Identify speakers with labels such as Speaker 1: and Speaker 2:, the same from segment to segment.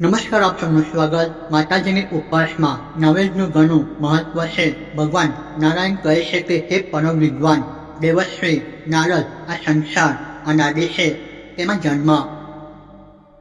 Speaker 1: નમસ્કાર, આપ સૌનું સ્વાગત. માતાજીની ઉપવાસમાં નવેદનું ઘણું મહત્વ છે. ભગવાન નારાયણ કહે છે કે, હે પરમ વિદ્વાન દેવશ્રી, નારદ, આ સંસાર, અનાદિ છે. તેમાં જન્મ.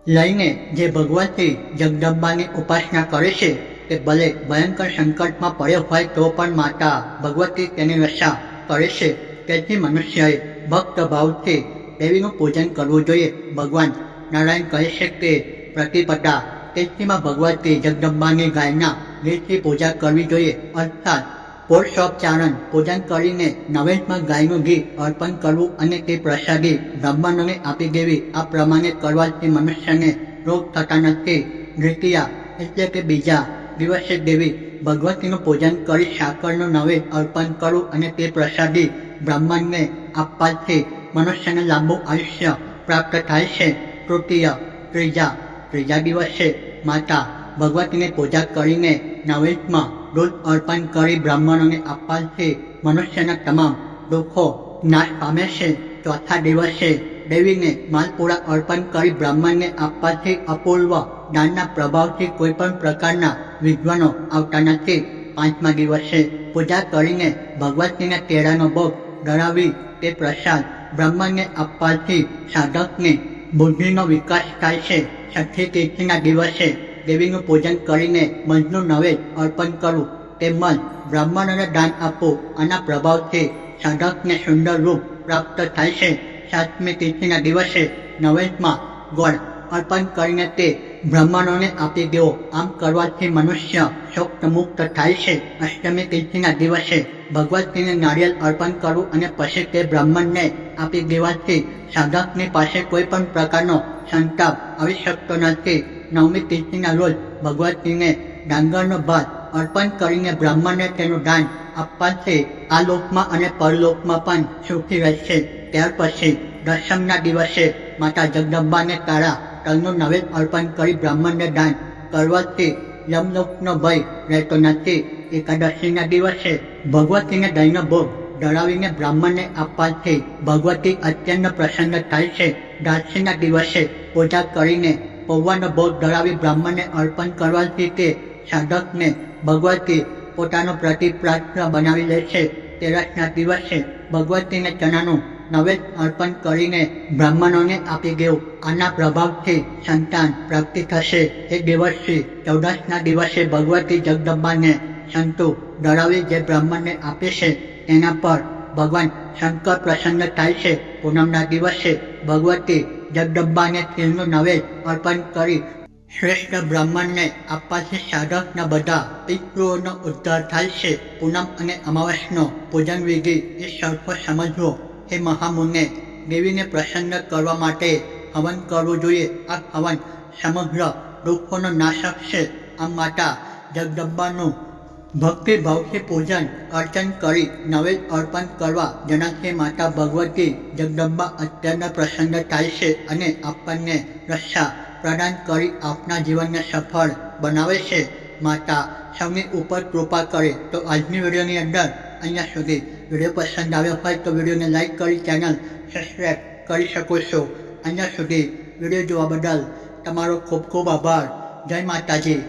Speaker 1: લઈને જે ભગવતી જગદંબાની ઉપાસના કરે છે, તે ભલે ભયંકર સંકટમાં પડ્યો હોય તો પણ માતા ભગવતી તેની રક્ષા કરે છે. તેથી મનુષ્યએ ભક્ત ભાવથી દેવીનું પૂજન કરવું જોઈએ. ભગવાન નારાયણ કહે છે કે પ્રતિપદા. તેથીમાં ભગવતી જગદંબાની ગાયના ગીતથી પૂજા કરવી જોઈએ. અર્થાત પોષોપચારણ પૂજન કરીને નવેશમાં ગાયનું ઘી અર્પણ કરવું અને તે પ્રસાદી બ્રાહ્મણોને આપી દેવી. આ પ્રમાણે કરવાથી મનુષ્યને રોગ થતા નથી. દ્વિતીયા, એટલે કે બીજા દિવસે દેવી ભગવતીનું પૂજન કરી સાકરનું નવે અર્પણ કરવું અને તે પ્રસાદી બ્રાહ્મણને આપવાથી મનુષ્યને લાંબુ આયુષ્ય પ્રાપ્ત થાય છે. તૃતીય, ત્રીજા ત્રીજા દિવસે માતા ભગવતીને પૂજા કરીને નવેશમાં દૂધ અર્પણ કરી બ્રાહ્મણોને આપવાથી મનુષ્યના તમામ દુઃખો નાશ પામે છે. ચોથા દિવસે દેવીને માલપુરા અર્પણ કરી બ્રાહ્મણને આપવાથી અપૂર્વ દાનના પ્રભાવથી કોઈ પણ પ્રકારના વિદ્વાનો આવતા નથી. પાંચમા દિવસે પૂજા કરીને ભગવતીને કેળાનો ભોગ ધરાવી તે પ્રસાદ બ્રાહ્મણને આપવાથી સાધકને બુદ્ધિનો વિકાસ થાય છે. છઠ્ઠી તીર્થના દિવસે દેવીનું પૂજન કરીને મંજનું નવેદ અર્પણ કરવું તેમજ બ્રાહ્મણોને દાન આપવું આના પ્રભાવથી સાધકને સુંદર રૂપ પ્રાપ્ત થાય છે. સાતમી તીર્થના દિવસે નવેદમાં ગોળ અર્પણ કરીને તે બ્રાહ્મણોને આપી દેવો. આમ કરવાથી મનુષ્ય શોક્ત મુક્ત થાય છે. અષ્ટમી તિથિના દિવસે ભગવતીને નારિયેળ અર્પણ કરવું અને પછી તે બ્રાહ્મણને આપી દેવાથી સાધકની પાસે કોઈ પણ પ્રકારનો સંતાપ આવી શકતો નથી. નવમી તિથિના રોજ ભગવતીને ડાંગરનો ભાત અર્પણ કરીને બ્રાહ્મણને તેનું દાન આપવાથી આ લોકમાં અને પરલોકમાં પણ સુખી રહેશે. ત્યાર પછી દશમના દિવસે માતા જગદંબાને તારા તલનું નવેદ અર્પણ કરી બ્રાહ્મણને દાન. કરવાથી યમલોકનો ભય રહેતો નથી. એકાદશીના દિવસે ભગવતીને દહીંનો ભોગ ધરાવીને બ્રાહ્મણને આપવાથી ભગવતી અત્યંત પ્રસન્ન થાય છે. દાસીના દિવસે પૂજા કરીને પૌવાનો ભોગ ધરાવી બ્રાહ્મણને અર્પણ કરવાથી તે સાધકને ભગવતી પોતાનો પ્રતિપ્રાર્થ બનાવી લે છે. તેરસના દિવસે ભગવતીને ચણાનું નવેદ અર્પણ કરીને બ્રાહ્મણોને આપી દેવું. આના પ્રભાવથી સંતાન પ્રાપ્તિ થશે. એ દિવસથી ચૌદસના દિવસે ભગવતી જગદંબાને સંતો ડરાવી જે બ્રાહ્મણને આપે છે, તેના પર ભગવાન શંકર પ્રસન્ન થાય છે. પૂનમના દિવસે ભગવતી જગદંબાને તેલનું નવેદ અર્પણ કરી શ્રેષ્ઠ બ્રાહ્મણને આપવાથી સાધકના બધા પિતૃઓનો ઉદ્ધાર થાય છે. પૂનમ અને અમાવસનો પૂજન વિધિ એ સરખો સમજવો. હે મહામુનને દેવીને પ્રસન્ન કરવા માટે હવન કરવું જોઈએ. આ હવન સમગ્ર દુઃખોનો નાશક છે. આ માતા જગદંબાનું ભક્તિભાવથી પૂજન, અર્ચન કરી નવેદ અર્પણ કરવા જેનાથી માતા ભગવતી જગદંબા અત્યંત પ્રસન્ન થાય છે અને આપણને રક્ષા પ્રદાન કરી આપના જીવનને સફળ બનાવે છે. માતા સૌની ઉપર કૃપા કરે તો આજની વિડીયોની અંદર અહીંયા સુધી. વીડિયો પસંદ આવ્યો હોય તો વિડીયોને લાઇક કરી ચેનલ સબસ્ક્રાઈબ કરી શકો છો. અહીંયા સુધી વીડિયો જોવા બદલ તમારો ખૂબ ખૂબ આભાર. જય માતાજી.